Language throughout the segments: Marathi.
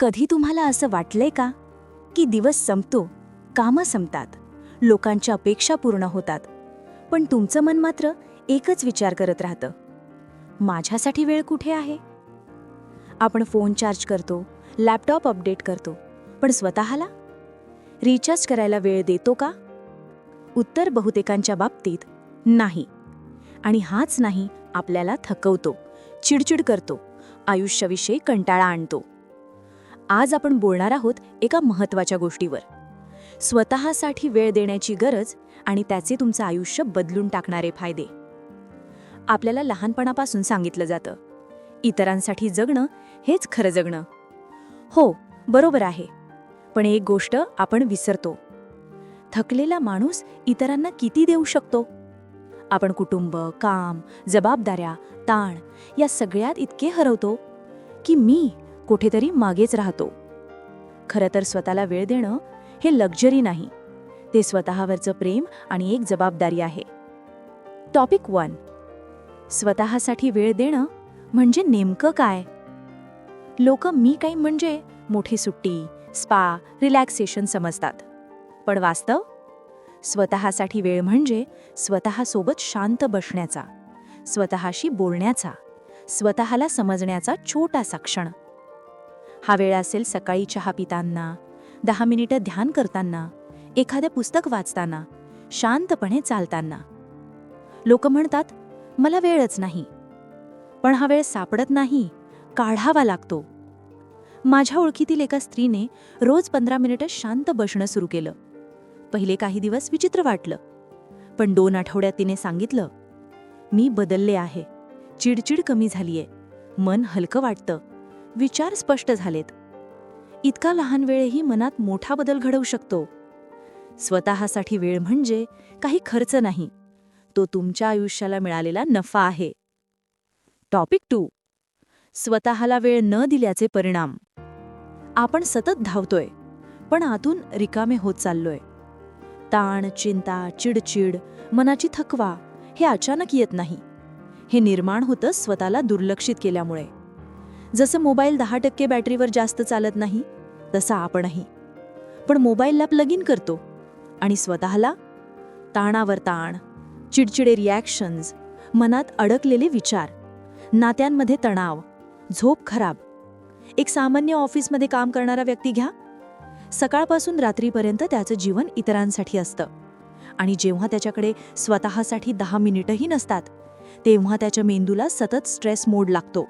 कधी तुम्हाला असं वाटलंय का? की दिवस संपतो कामं संपतात लोकांच्या अपेक्षा पूर्ण होतात पण तुमचं मन मात्र एकच विचार करत राहतं. माझ्यासाठी वेळ कुठे आहे? आपण फोन चार्ज करतो लॅपटॉप अपडेट करतो पण स्वतःला? रिचार्ज करायला वेळ देतो का? उत्तर बहुतेकांच्या बाबतीत नाही. आणि हाच नाही आपल्याला थकवतो चिडचिड करतो आयुष्याविषयी कंटाळा आणतो. आज आपण बोलणार आहोत एका महत्त्वाच्या गोष्टीवर. स्वतःसाठी वेळ देण्याची गरज आणि त्याचे तुमचं आयुष्य बदलून टाकणारे फायदे. आपल्याला लहानपणापासून सांगितलं जातं. इतरांसाठी जगणं हेच खरं जगणं. हो बरोबर आहे. पण एक गोष्ट आपण विसरतो. थकलेला माणूस इतरांना किती देऊ शकतो? आपण कुटुंब काम जबाबदाऱ्या ताण या सगळ्यात इतके हरवतो की मी कुठेतरी मागेच राहतो. खरं तर स्वतःला वेळ देणं हे लक्झरी नाही. ते स्वतःवरचं प्रेम आणि एक जबाबदारी आहे. टॉपिक वन स्वतःसाठी वेळ देणं म्हणजे नेमकं काय? लोक मी काही म्हणजे मोठी सुट्टी स्पा रिलॅक्सेशन समजतात. पण वास्तव? स्वतःसाठी वेळ म्हणजे स्वतःसोबत शांत बसण्याचा स्वतःशी बोलण्याचा स्वतःला समजण्याचा छोटासा क्षण. हा वेळ असेल सकाळी चहा पिताना दहा मिनिटं ध्यान करताना. एखादं पुस्तक वाचताना. शांतपणे चालताना. लोक म्हणतात मला वेळच नाही. पण हा वेळ सापडत नाही काढावा लागतो. माझ्या ओळखीतील एका स्त्रीने रोज पंधरा मिनिटं शांत बसणं सुरू केलं. पहिले काही दिवस विचित्र वाटलं. पण दोन आठवड्यात तिने सांगितलं मी बदलले आहे. चिडचिड कमी झालीये. मन हलकं वाटतं. विचार स्पष्ट झालेत. इतका लहान वेळही मनात मोठा बदल घडवू शकतो. स्वतःसाठी वेळ म्हणजे काही खर्च नाही. तो तुमच्या आयुष्याला मिळालेला नफा आहे. टॉपिक टू स्वतःला वेळ न दिल्याचे परिणाम. आपण सतत धावतोय पण आतून रिकामे होत चाललोय. ताण चिंता चिडचिड मनाची थकवा हे अचानक येत नाही. हे निर्माण होतं स्वतःला दुर्लक्षित केल्यामुळे. जसं मोबाईल दहा टक्के बॅटरीवर जास्त चालत नाही तसं आपणही. पण मोबाईलला प्लग इन करतो आणि स्वतःला ताणावर ताण चिडचिडे रिॲक्शन्स मनात अडकलेले विचार नात्यांमध्ये तणाव झोप खराब. एक सामान्य ऑफिसमध्ये काम करणारा व्यक्ती घ्या. सकाळपासून रात्रीपर्यंत त्याचं जीवन इतरांसाठी असतं आणि जेव्हा त्याच्याकडे स्वतःसाठी दहा मिनिटंही नसतात तेव्हा त्याच्या मेंदूला सतत स्ट्रेस मोड लागतो.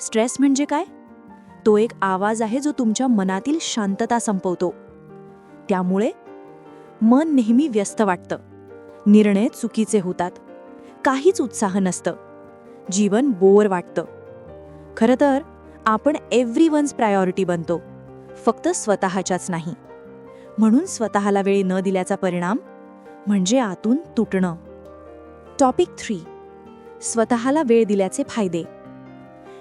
स्ट्रेस म्हणजे काय? तो एक आवाज आहे जो तुमच्या मनातील शांतता संपवतो. त्यामुळे मन नेहमी व्यस्त वाटतं. निर्णय चुकीचे होतात. काहीच उत्साह नसतं. जीवन बोर वाटतं. खरं तर आपण एव्हरी वन्स प्रायॉरिटी बनतो. फक्त स्वतःच्याच नाही. म्हणून स्वतःला वेळ न दिल्याचा परिणाम म्हणजे आतून तुटणं. टॉपिक थ्री स्वतःला वेळ दिल्याचे फायदे.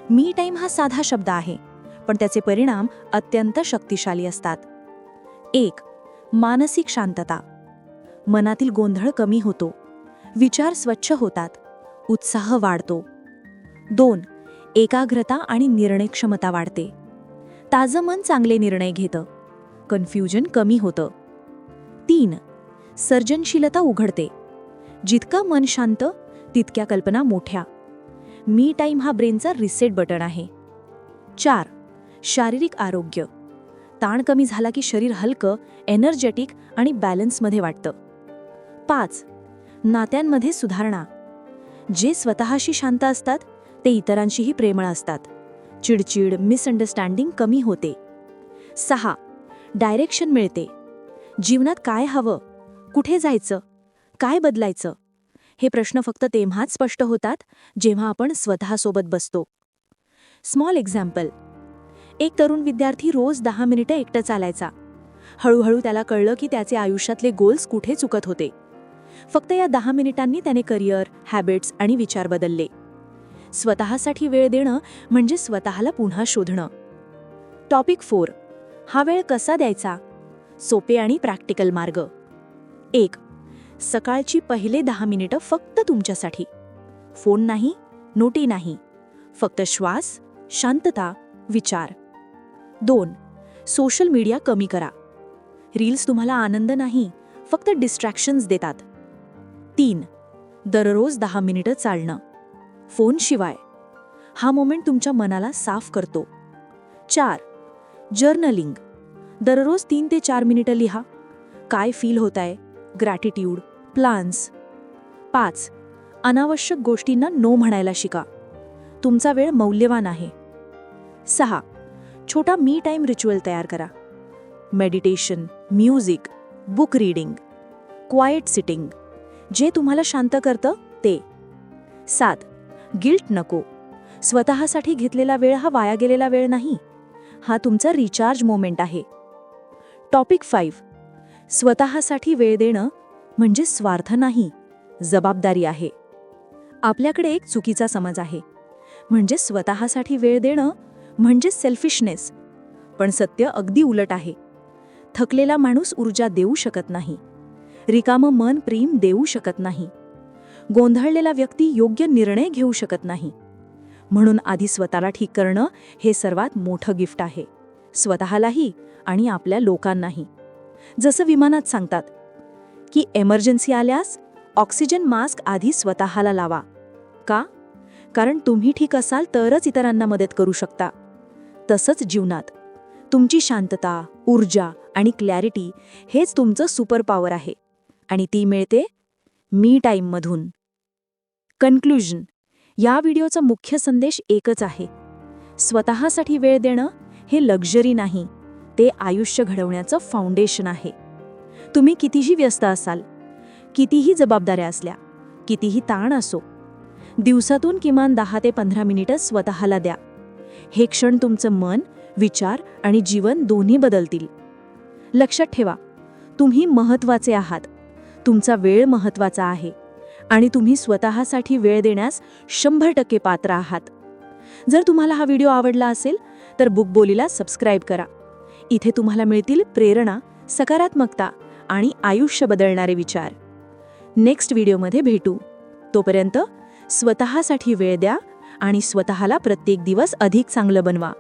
मी टाईम हा साधा शब्द आहे पण त्याचे परिणाम अत्यंत शक्तिशाली असतात. एक मानसिक शांतता. मनातील गोंधळ कमी होतो. विचार स्वच्छ होतात. उत्साह वाढतो. दोन एकाग्रता आणि निर्णय क्षमता वाढते. ताजं मन चांगले निर्णय घेतं. कन्फ्युजन कमी होतं. तीन सर्जनशीलता उघडते. जितकं मन शांत तितक्या कल्पना मोठ्या. मी टाईम हा ब्रेनचा रिसेट बटन आहे. चार शारीरिक आरोग्य. ताण कमी झाला की शरीर हलकं एनर्जेटिक आणि बॅलन्समध्ये वाटतं. पाच नात्यांमध्ये सुधारणा. जे स्वतःशी शांत असतात ते इतरांशीही प्रेमळ असतात. चिडचिड मिसअंडरस्टँडिंग कमी होते. सहा डायरेक्शन मिळते. जीवनात काय हवं? कुठे जायचं? काय बदलायचं? हे प्रश्न फक्त तेव्हाच स्पष्ट होतात जेव्हा आपण स्वतःसोबत बसतो. स्मॉल एक्झाम्पल एक तरुण विद्यार्थी रोज दहा मिनिटं एकटं चालायचा. हळूहळू त्याला कळलं की त्याचे आयुष्यातले गोल्स कुठे चुकत होते. फक्त या दहा मिनिटांनी त्याने करिअर हॅबिट्स आणि विचार बदलले. स्वतःसाठी वेळ देणं म्हणजे स्वतःला पुन्हा शोधणं. टॉपिक फोर हा वेळ कसा द्यायचा? सोपे आणि प्रॅक्टिकल मार्ग. एक. सकाळची पहिले दहा मिनिटं फक्त तुमच्यासाठी. फोन नाही नोटी नाही. फक्त श्वास शांतता विचार. दोन सोशल मीडिया कमी करा. रील्स तुम्हाला आनंद नाही फक्त डिस्ट्रॅक्शन्स देतात. तीन दररोज दहा मिनिटं चालणं. फोनशिवाय हा मोमेंट तुमच्या मनाला साफ करतो. चार जर्नलिंग. दररोज तीन ते चार मिनिटं लिहा. काय फील होत आहे ग्रॅटिट्यूड प्लान्स पाच अनावश्यक गोष्टींना नो म्हणायला शिका. तुमचा वेळ मौल्यवान आहे. सहा छोटा मी टाईम रिच्युअल तयार करा. Meditation music book reading quiet sitting जे तुम्हाला शांत करतं ते. सात गिल्ट नको. स्वतःसाठी घेतलेला वेळ हा वाया गेलेला वेळ नाही. हा तुमचा रिचार्ज मोमेंट आहे. टॉपिक फाईव्ह स्वतःसाठी वेळ देणं म्हणजे स्वार्थ नाही जबाबदारी आहे. आपल्याकडे एक चुकीचा समज आहे. म्हणजे स्वतःसाठी वेळ देणं म्हणजे सेल्फिशनेस पण सत्य अगदी उलट आहे. थकलेला माणूस ऊर्जा देऊ शकत नाही. रिकामं मन प्रेम देऊ शकत नाही. गोंधळलेला व्यक्ती योग्य निर्णय घेऊ शकत नाही. म्हणून आधी स्वतःला ठीक करणं हे सर्वात मोठं गिफ्ट आहे. स्वतःलाही आणि आपल्या लोकांनाही. जसं विमानात सांगतात की एमर्जन्सी आल्यास ऑक्सिजन मास्क आधी स्वतःला लावा. का? कारण तुम्ही ठीक असाल तरच इतरांना मदत करू शकता. तसंच जीवनात. तुमची शांतता ऊर्जा आणि क्लॅरिटी हेच तुमचं सुपर पॉवर आहे. आणि ती मिळते मी टाईममधून कन्क्लुजन या व्हिडिओचा मुख्य संदेश एकच आहे. स्वतःसाठी वेळ देणं हे लक्झरी नाही. ते आयुष्य घडवण्याचं फाउंडेशन आहे. तुम्ही कितीही व्यस्त असाल कितीही जबाबदाऱ्या असल्या कितीही ताण असो दिवसातून किमान दहा ते पंधरा मिनिटं स्वतःला द्या. हे क्षण तुमचं मन विचार आणि जीवन दोन्ही बदलतील. लक्षात ठेवा तुम्ही महत्त्वाचे आहात. तुमचा वेळ महत्त्वाचा आहे आणि तुम्ही स्वतःसाठी वेळ देण्यास शंभर टक्के पात्र आहात. जर तुम्हाला हा व्हिडिओ आवडला असेल तर बुक बोलीला सबस्क्राईब करा. इथे तुम्हाला मिळतील प्रेरणा सकारात्मकता आणि आयुष्य बदलणारे विचार. नेक्स्ट व्हिडिओमध्ये भेटू. तोपर्यंत स्वतःसाठी वेळ द्या आणि स्वतःला प्रत्येक दिवस अधिक चांगलं बनवा.